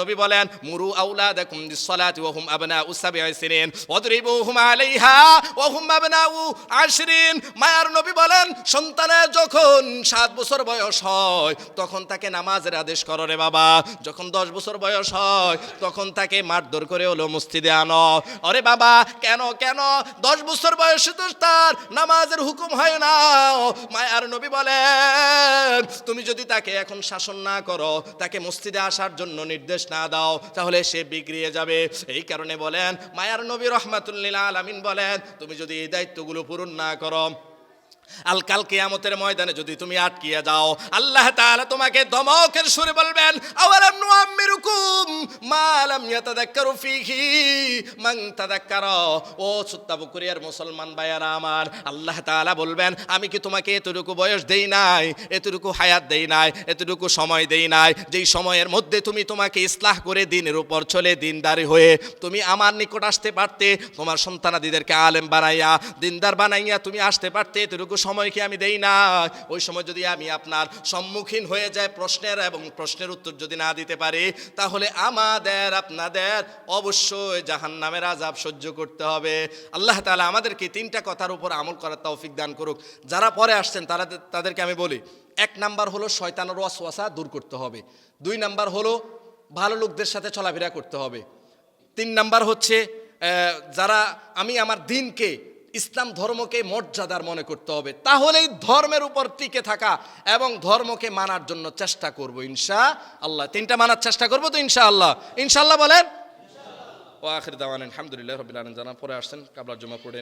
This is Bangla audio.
নবী বলেন, মুরু আউলাদাকুম বিসসালাতি ওয়া হুম আবনাউ সাবঈ সিনিন, ওয়াদরিবুহুম আলাইহা ওয়া হুম আবনাউ আশরিন। মায়ার নবী বলেন, সন্তানের যখন সাত বছর বয়স হয়, তখন তাকে নামাজের আদেশ করো রে বাবা। যখন দশ বছর বয়স হয়, তখন তাকে মারধর করে হলো মসজিদে আনো। আরে বাবা, কেন কেন? দশ বছর বয়সে তো তার নামাজের হুকুম হয় না। মায়ার নবী বলেন, তুমি যদি তাকে এখন শাসন না করো, তাকে মসজিদে আসার জন্য নির্দেশ না দাও, তাহলে সে বিগড়িয়ে যাবে। এই কারণে বলেন, মায়ার নবী রহমাতুল্লিল আলামিন বলেন, তুমি যদি এই দায়িত্বগুলো পূরণ না করো আল কাল কেয়ামতের ময়দানে যদি তুমি আটকিয়ে যাও, আল্লাহ তাআলা তোমাকে দমকের সুরে বলবেন, আওয়ালাম মা লাম ইয়াতাযাক্কারু ফীহি মান তাযাক্কারা ও সুত্তাবুকুরিয়ার মুসলমান ভাইয়ারা আমার, আল্লাহ তাআলা বলবেন, আমি কি তোমাকে এতটুকু বয়স দেই নাই, এতটুকু হায়াত দেই নাই, এতটুকু সময় দেই নাই, যেই সময়ের মধ্যে তুমি তোমাকে ইসলাহ করে দিনের উপর চলে দিনদারি হয়ে তুমি আমার নিকট আসতে পারতে, তোমার সন্তানাদিদেরকে আলেম বানাইয়া, দিনদার বানাইয়া তুমি আসতে পারতে, এতটুকু সময় কি আমি দেই না ওই সময় যদি আমি আপনার সম্মুখীন হয়ে যায় প্রশ্নের এবং প্রশ্নের উত্তর যদি না দিতে পারি, তাহলে আমাদের আপনাদের অবশ্যই জাহান নামের আজাব সহ্য করতে হবে। আল্লাহ তালা আমাদেরকে তিনটা কথার উপর আমল করার তৌফিক দান করুক। যারা পরে আসছেন, তারা তাদেরকে আমি বলি, এক নাম্বার হলো শয়তানের ওয়াসওয়াসা দূর করতে হবে। দুই নাম্বার হলো ভালো লোকদের সাথে চলাফেরা করতে হবে। তিন নাম্বার হচ্ছে যারা আমি আমার দিনকে ইসলাম ধর্মকে মর্যাদার মনে করতে হবে। তাহলেই ধর্মের উপর টিকে থাকা এবং ধর্মকে মানার জন্য চেষ্টা করব ইনশা আল্লাহ। তিনটা মানার চেষ্টা করব তো ইনশা আল্লাহ। ইনশাল্লাহ বলেন? ও আখির দাওয়ান আলহামদুলিল্লাহ রবিলাম জানা পরে আসছেন। কাবলার জমা পড়ে